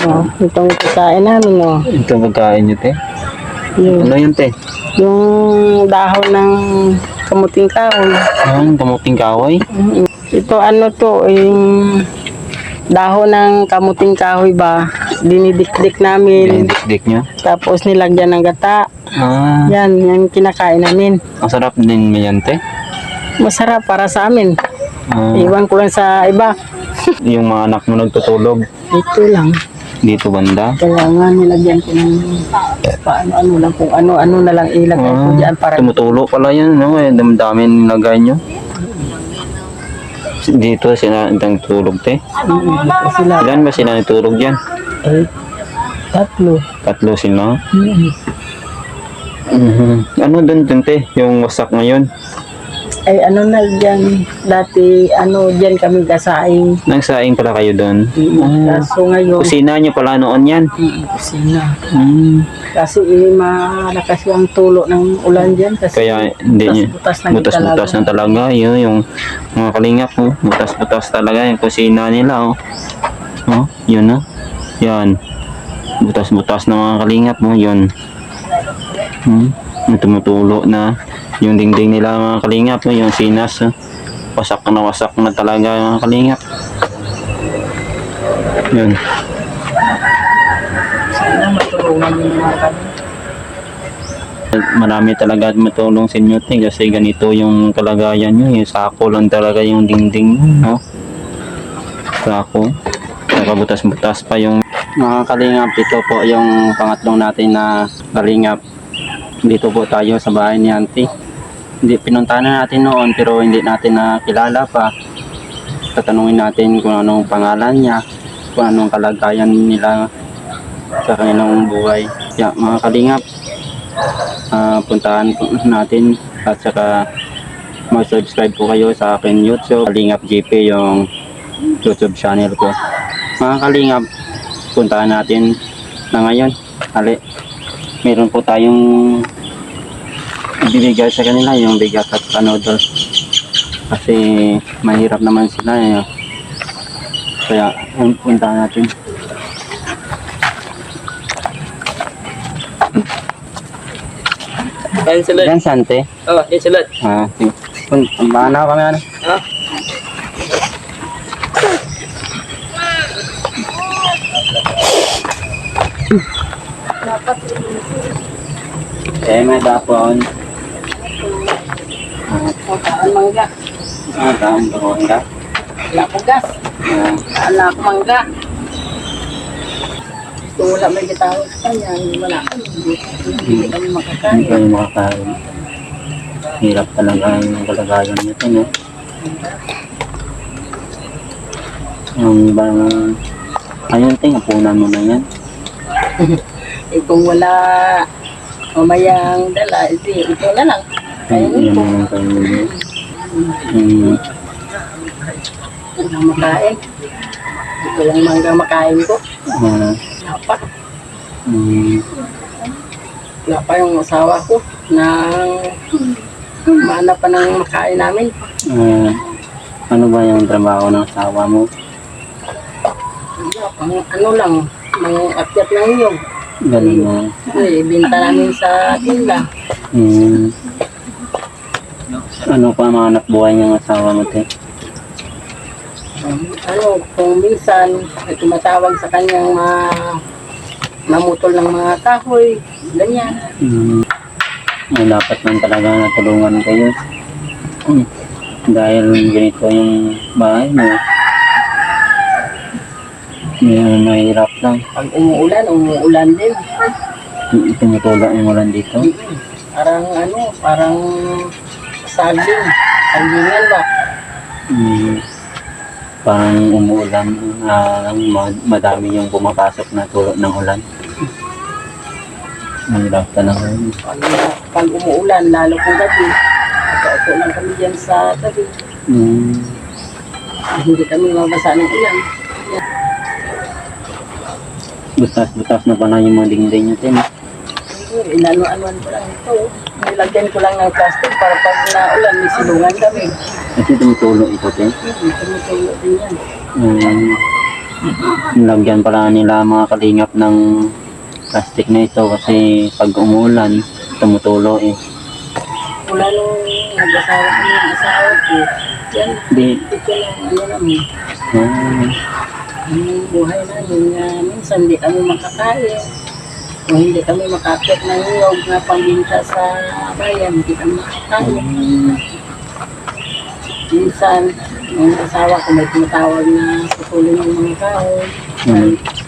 Oh, itong pagkain namin, oh. Ito pagkain nyo, te. Yung, Ano yun, te? yung dahon ng kamuting kahoy. Ah, kamuting kaway. Mm, Ito ano to, yung dahon ng kamuting kahoy ba, dinidikdik namin. Dinidikdik nyo. Tapos nilagyan ng gata. Ah, Yan, yan kinakain namin. ang sarap din mo yan, te. Masarap para sa amin. Ah, Iwan ko lang sa iba. yung mga anak mo nagtutulog Ito lang. Dito banda. Kaya nga nilagyan ko ng paano-ano lang kung ano-ano na lang ilagay ko Ah, dyan para tumutulo pala yan, no? Eh, dami nilagay nyo. Dito sila nagtulog, te. Mm, dito sila. Ilan ba sila nagtulog dyan? Eh, tatlo. Tatlo sila. Mm. Mhm. Ano dun dun, te? Yung wasak ngayon. Ay ano na dyan, dati ano dyan kami gasaing. Nagsaing pala kayo dun. Mm, Kaso ngayon, Kusina nyo pala noon yan. mm, kusina. Mm. Kasi eh, malakas yung tulo ng ulan dyan. Kasi Kaya hindi nyo. butas-butas na Butas-butas na talaga. Yun, yung mga kalingap, oh. Butas-butas talaga yung kusina nila, oh. Oh, yun, oh. Yan. Butas-butas na mga kalingap, oh. Yun. Hmm. Tumutulo na. Yung dingding nila mga kalingap, oh. Yung sinas. Wasak na wasak na talaga mga kalingap. Yun. Marami talaga matulong sa inyo te, kasi ganito yung kalagayan nyo yung sako lang talaga yung dingding no? sako nakabutas-butas pa yung mga kalingap dito po yung pangatlong natin na kalingap dito po tayo sa bahay ni auntie hindi pinuntahan na natin noon pero hindi natin nakilala pa. Tatanungin natin kung anong pangalan niya kung anong kalagayan nila sa kanilang buhay. Kaya mga kalingap ah, puntahan natin at saka mag-subscribe po kayo sa akin YouTube Kalingap GP yung YouTube channel ko. Mga Kalingap puntahan natin na ngayon. Ali meron po tayong ibibigay sa kanila yung bigat at noodles kasi mahirap naman sila eh. kaya puntahan natin Kain sila. yan sante Oh, yan sila. ah sige. Na kami ano Ha? eh may dapon Ang mangga. ah taong doon ka Wala ko gas. ah Wala ko mangga. Kung wala may gitaw sa kanya, wala kami. Hindi kami Hindi makakain. kayo makakain. Hirap talaga yung kalagayan nito, no? Ang bang... Ayun, ting, punan mo na yan. Eh kung wala mamayang dala, edi ito na lang. Kaya Yan ito, naman kayo yun. Hmm. walang makain. Ito lang mangga makain ko. Ah, Wala pa. hmm. Wala pa yung asawa ko na maana pa ng makain namin. Ah, ano ba yung trabaho ng asawa mo? Ang ano lang, mga akyat ng iyong. Ganun na. Ay, binta namin sa tinda. Hmm. Ano pa mga anak buhay niyang asawa mo, te? Um, ano, kung minsan may tumatawag sa kanyang mga namutol ng mga kahoy, ganyan. Mm. Ay, dapat man talaga natulungan kayo. Mm. Dahil ganito yung bahay mo. May mahirap lang. Pag umuulan, umuulan din. Tumutulak yung ulan dito. Parang ano, parang saging. Sagingan ba? Mm. Parang umuulan na ma- madami yung pumapasok na tulog ng ulan. Mahirap talaga. yun. Pag, pag umuulan, lalo kung gabi, nakaupo lang kami dyan sa tabi. Mm. Hindi kami mabasa ng ulan. Butas-butas na pala yung mga dingding nyo, Tim. Inano-anuan ko lang ito. Nilagyan ko lang ng plastic para pag naulan, may silungan kami. Kasi tumutulo ito, Tim. Hmm, tumutulo din yan. Mm. Lagyan pala nila mga kalingap ng plastic na ito kasi pag umulan, tumutulo eh. Mula nung nag-asawa ko ng asawa ko, yan, Di, ito lang ano namin. ah, Ang buhay namin na minsan hindi kami makakain. O hindi kami makakit ng niyog na pambinta sa bayan, hindi kami makakain. Minsan, yung asawa ko may tinatawag na putulin ng mga kahoy.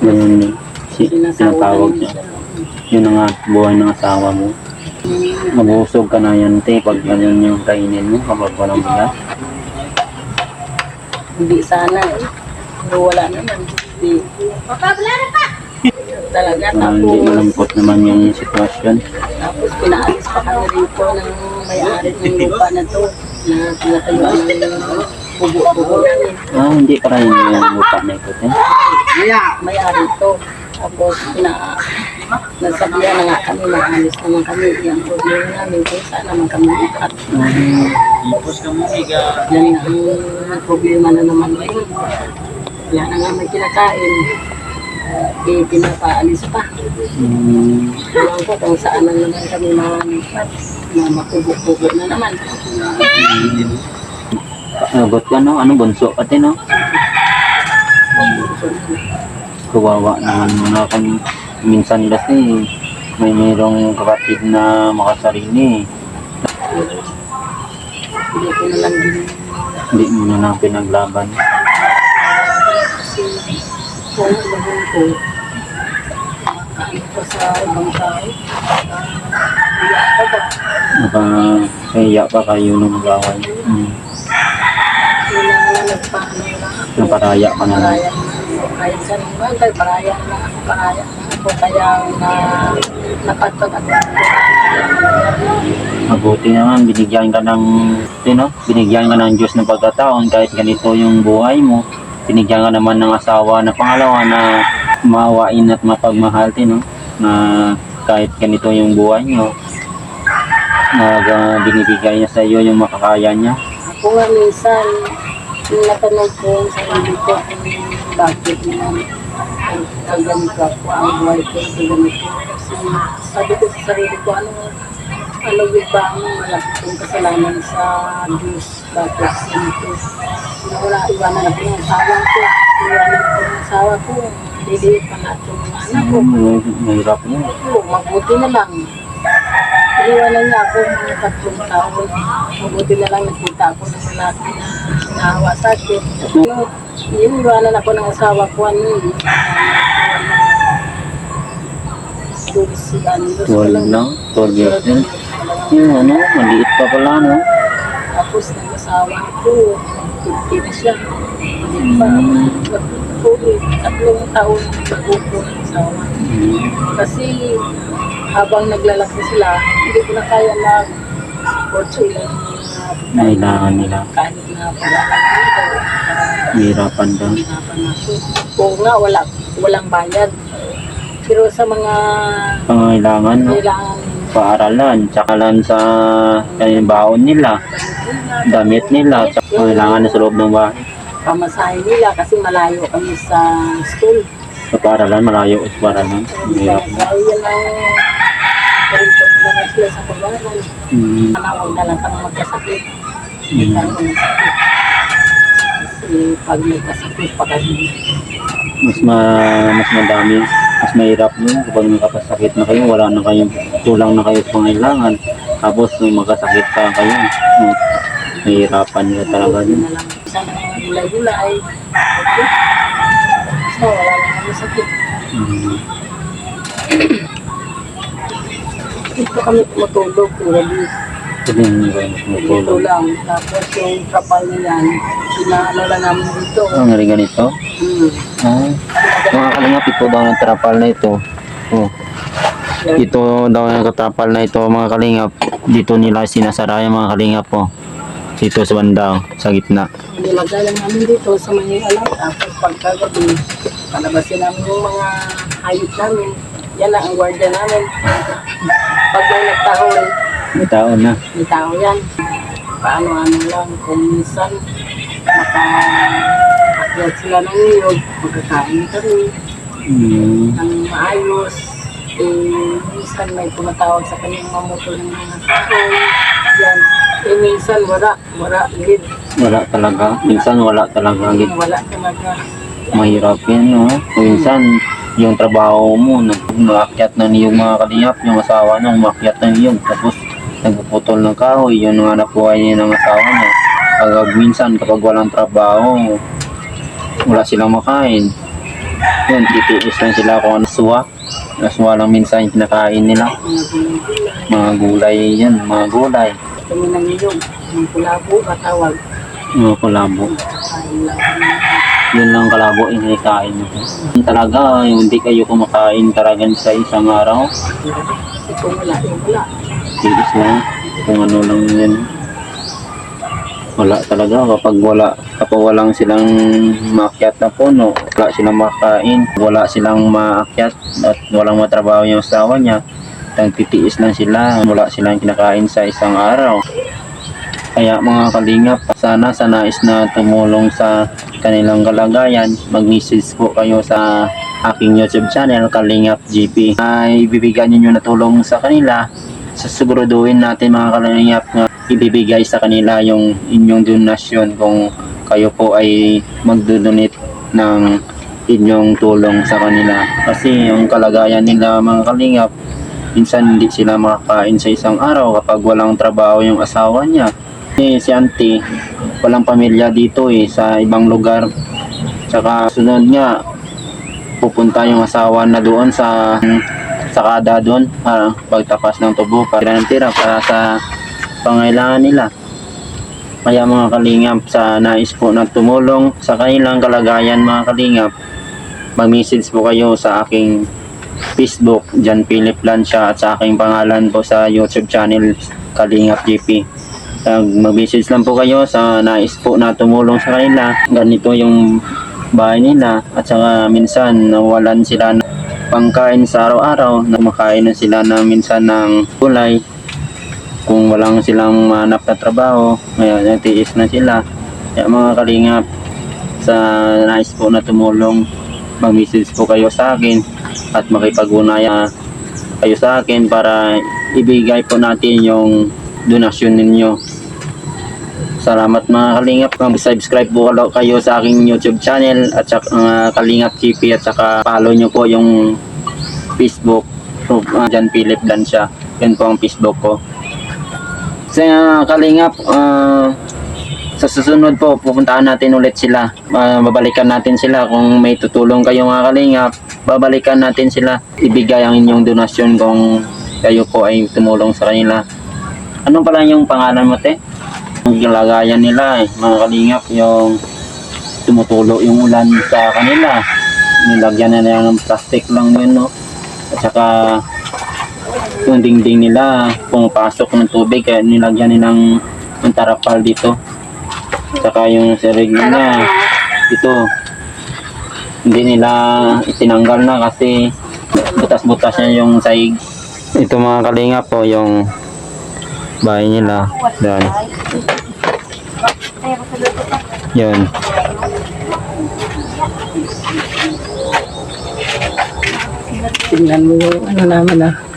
mm, eh. Si, tinatawag niya. Yun ang nga buhay ng asawa mo. Mm, Mabusog ka na yan, te, pag ganyan yung kainin mo kapag walang bigas. Hindi sana eh. Pero wala naman. Hindi. Talaga. Ah, hindi Tapos, malungkot naman yung sitwasyon. tapos pinaalis pa kami rito ng may-ari ng lupa na to na tinatayuan ng bubo-bubo namin. Ah, hindi para yun yung lupa na ito, te. May-ari to. Tapos pina nasabihan na nga kami, maalis naman kami. Yung problema namin kung saan naman kami ikat. Yan nga ang problema na naman ngayon. Wala na nga may kinakain. Eh, pinapaalis pa. Mm, Ewan ko kung saan na naman kami mamamipat. Na makubo-kubo na naman. Agot ka, no? Ano, bunso ka, te, no? Kawawa naman muna kami. Minsan kasi may mayroong kapatid na makasarili. Hindi ko na lang din Hindi mo na lang pinaglaban. Ko, ko sa ibang tao. Iya ka ba? Nakakaya pa kayo nung mag-away. Mm. Wala na na lang. Paraya na ako. Kahit saan bagay, paraya na ako. Paraya na ako. Kaya na napatag ako. Mabuti naman, binigyan ka ng, you binigyan ka ng Diyos ng pagkataon kahit ganito yung buhay mo. Binigyan ka naman ng asawa na pangalawa na maawain at mapagmahal, no? Na kahit ganito yung buhay nyo, nag uh, binibigay niya sa iyo yung makakaya niya. Ako nga minsan, natanong ko sa sarili ko bakit naman ang ako, ang buhay ko sa ganito. Kasi sabi ko sa sarili ko, ano, ano ba ang malaki kong kasalanan sa Diyos? Na wala, iwanan ako ng asawa ko. Iwanan ko ng ko. Liliit pa na itong mga anak ko. Hmm, mahirap yun. Oo, mabuti na lang. Iniwanan niya ako mga tatlong taon. Mabuti na lang nakita ako ng lalaki na naawa sa akin. Ano, iniwanan ako ng asawa ko ano eh. Dulce, ano, dos ko 12 lang, 12 years din. Yung ano, maliit pa pala, no? Tapos nag-asawa ko, 50 na siya. Hindi pa, nagtuloy, tatlong taon bago ko nag-asawa. Hmm. Kasi habang naglalaki sila, hindi ko na kaya mag-support sila ng mga Kailangan nila. kahit na wala lang dito. Hirapan ka. Hirapan ako. Oo nga, wala, walang bayad. Pero sa mga Pangailangan, no? kailangan Paaralan, tsaka lang sa kanyang baon nila, damit nila, tsaka kailangan na sa loob ng bahay. pamasahe nila kasi malayo kami sa school. Sa paaralan, malayo is paaralan. Hirap na. Yan ang ganito na lang sila sa pag-aaral. Mm. Panawag na lang kami magkasakit. Mm. Kasi pag nagkasakit pa kami, Mas ma mas madami, mas mahirap yun kapag nakapasakit na kayo, wala na kayong tulang na kayo pangailangan. Tapos may magkasakit pa kayo. No? Mahirapan nila talaga yun. na lang isa ng mga gulay-gulay. Okay. So, wala na kami sakit. Mm. Dito kami tumutulog kung gabi. Dito lang. Tapos yung trapal na yan, pinaano lang namin dito. Ang nga ganito? Hmm. Ah, mga kalingap, ito daw ng trapal na ito. Oh. Ito daw yung katrapal na ito mga kalingap. Dito nila sinasara yung mga kalingap po. Dito sa banda, sa gitna. Nilagay lang namin dito sa may alam. Tapos pagkagabi, palabasin namin yung mga hayop namin. Yan lang ang gwardiya namin. Pag may nagtahol, May tao na. may tao yan. Paano-ano lang, kung minsan, maka Magkakain sila ng niyog, magkakain kami Mm. ng maayos. Eh, minsan may tumatawag sa kanyang mamoto ng mga kahoy. Yan. Eh, minsan wala. Wala. Gid. Wala talaga. Minsan wala talaga. Gid. Wala talaga. Mahirap yan, no? Minsan, yung trabaho mo, nag naakyat na niyong mga kalingap, yung asawa na umakyat na niyong, tapos nagpuputol ng kahoy, yun ang anak buhay niya ng asawa niya. Pag minsan, kapag walang trabaho, wala silang makain. Yun, titiis lang sila kung ano suwa. Aswa lang minsan yung kinakain nila. Mga gulay. Yan, mga gulay. Kami ng niyog. Ng kulabo, katawag. Mga kulabo. Yun lang kalabo yung kinakain nyo. Talaga, yung hindi kayo kumakain talaga sa isang araw. Kung wala, eh, wala. tiis lang kung ano lang yun wala talaga kapag wala kapag walang silang maakyat na puno wala silang makain wala silang maakyat at walang matrabaho yung asawa niya. Tang titiis lang sila wala silang kinakain sa isang araw. Kaya mga kalingap sana sa nais na tumulong sa kanilang kalagayan mag-message po kayo sa aking YouTube channel Kalingap GP ay ibibigyan niyo na tulong sa kanila. Sasiguraduhin natin mga kalingap na ibibigay sa kanila yung inyong donasyon kung kayo po ay magdodonate ng inyong tulong sa kanila. Kasi yung kalagayan nila mga kalingap minsan hindi sila makakain sa isang araw kapag walang trabaho yung asawa niya. Eh, si auntie walang pamilya dito eh sa ibang lugar. Tsaka sunod nga pupunta yung asawa na doon sa sakada doon para pagtapas ng tubo para ng tira para sa pangailangan nila kaya mga kalingap sa nais po na tumulong sa kanilang kalagayan mga kalingap mag-message po kayo sa aking Facebook John Philip Lancia at sa aking pangalan po sa YouTube channel Kalingap Tag- mag-message lang po kayo sa nais po na tumulong sa kanila. Ganito yung bahay nila at saka minsan nawalan sila ng pangkain sa araw-araw na makain na sila na minsan ng gulay kung walang silang manap na trabaho ngayon natiis na sila kaya mga kalingap sa nais po na tumulong mag-message po kayo sa akin at makipag-unaya kayo sa akin para ibigay po natin yung donasyon ninyo Salamat mga kalingap. Mag-subscribe po kayo sa aking YouTube channel at saka uh, Kalingap GP at saka follow nyo po yung Facebook group uh, John Philip Lancia. Yan po ang Facebook ko. Sa uh, Kalingap, ah, sa susunod po, pupuntahan natin ulit sila. Ah, babalikan natin sila kung may tutulong kayo mga Kalingap. Babalikan natin sila. Ibigay ang inyong donasyon kung kayo po ay tumulong sa kanila. Ano pala yung pangalan mo, te? ang kalagayan nila eh, mga kalingap yung tumutulo yung ulan sa kanila nilagyan na nila ng plastic lang yun no at saka yung dingding nila pumapasok ng tubig kaya nilagyan nilang ng tarapal dito. Saka yung sirig nila ito hindi nila itinanggal na kasi butas-butas na yung saig. Ito mga kalingap po yung bahay nila. Yan. Yun Tingnan mo yung ano naman ah.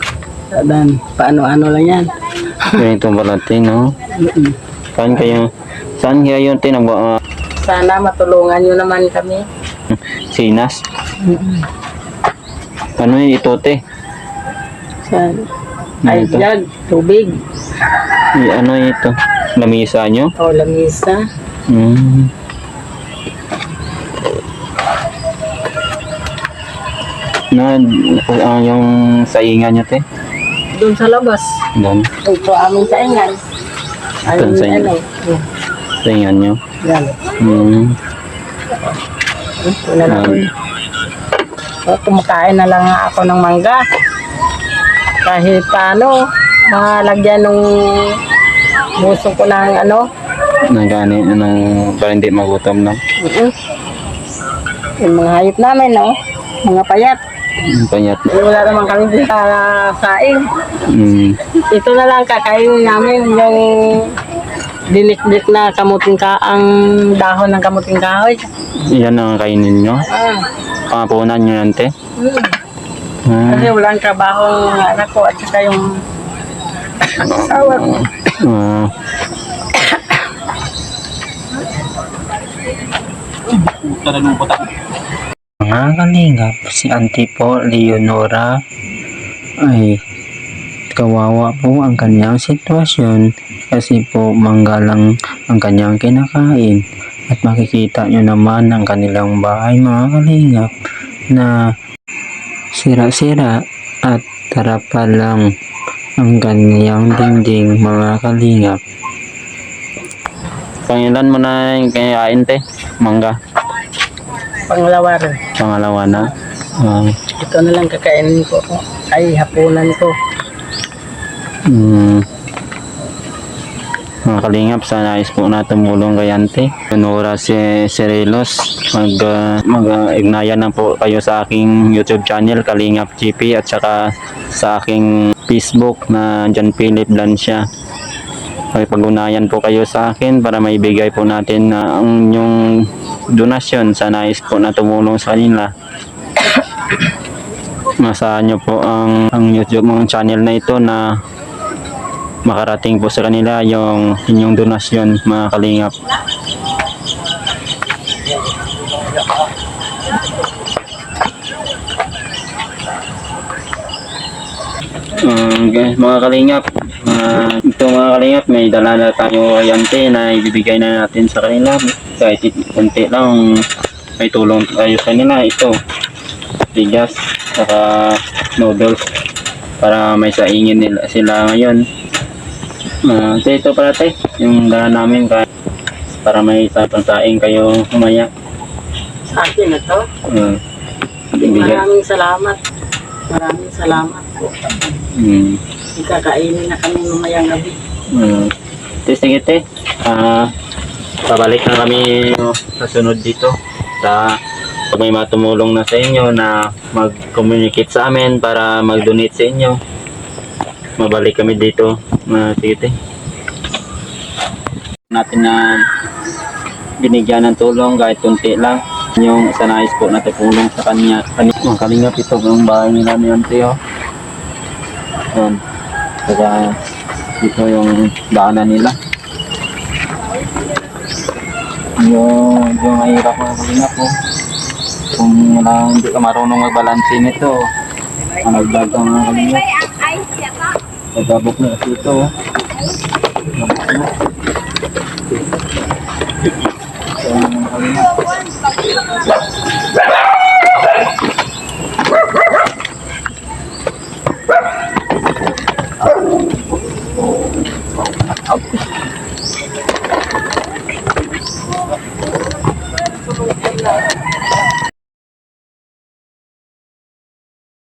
Dan, paano-ano lang yan. ganito pala tin no Mm-mm. saan kayo saan kaya yun tin uh, Sana matulungan nyo naman kami. sinas ano yun ito te Sana. Ano Ay, ito? jag, tubig. Y- ano ito lamisa nyo O, lamisa. mm. na ah, yung saingan nyo te Doon sa labas. doon Ito aming saingan. Doon sa inyo. ano, oh, saingan nyo yan. mm. Ito na lang. O, kumakain na lang ako ng mangga. Kahit paano, malagyan nung buso ko ng ano. nagani anong para hindi magutom no Mm-mm. Yung mga hayop namin, no? Mga payat. Panyat wala naman kami sa saing. mm. Ito na lang kakainin namin yung dinikdik na kamuting ka ang dahon ng kamuting kahoy. Yan ang kainin nyo. Ah, Pangapunan nyo yan, te. hmm. Ah, Kasi walang trabaho ng anak ko at saka yung asawa ko. ah. Mga kalingap, si Auntie po, Leonora, ay kawawa po ang kanyang sitwasyon kasi po manggalang ang kanyang kinakain at makikita nyo naman ang kanilang bahay mga kalingap na sira-sira at tarapa lang ang kanyang dingding mga kalingap. Pangilan mo na yung kain te? Mangga. Pangalawa rin. Pangalawa na. Ah, Ito na lang kakainin ko. Ay, hapunan ko. mm, mga kalingap, sana nais po na tumulong kay Ante. Nora si Cerelos, mag, uh, mag-ignayan na po kayo sa aking YouTube channel, Kalingap GP, at saka sa aking Facebook na John Philip Lancia. Ay pag-unayan po kayo sa akin para maibigay po natin na ang inyong donasyon sa nais po na tumulong sa kanila. Masahan nyo po ang, ang YouTube mong channel na ito na makarating po sa kanila yung inyong donasyon mga kalingap. Um, mga kalingap, ah, ito mga kalingap, may dala na tayo ayante na ibibigay na natin sa kanila. Kahit konti lang, may tulong tayo sa kanila. Ito, bigas, saka noodles para may saingin nila sila ngayon. Ah, uh, ito tay, yung dala namin para may saing kayo umaya. Sa akin na to. Uh. Maraming salamat. Maraming salamat po. Mm. Ikakainin na kami mamayang gabi. Mm. Te, sige te. Ah, pabalik na kami sa sunod dito. Sa pag may matumulong na sa inyo na mag-communicate sa amin para mag-donate sa inyo. Mabalik kami dito. Uh, sige. Natin na binigyan ng tulong kahit kunti lang. Yung isa nais po na tulong sa kanya. Kani, oh, kalingap ito yung bahay nila ni Auntie oh. Yan. Saka dito yung daanan nila. Yung, yung mahirap mga kalingap po. Kung wala, hindi ka marunong magbalansin nito, managdag ka mga kalingap. Nagabok na kasi ito. oh.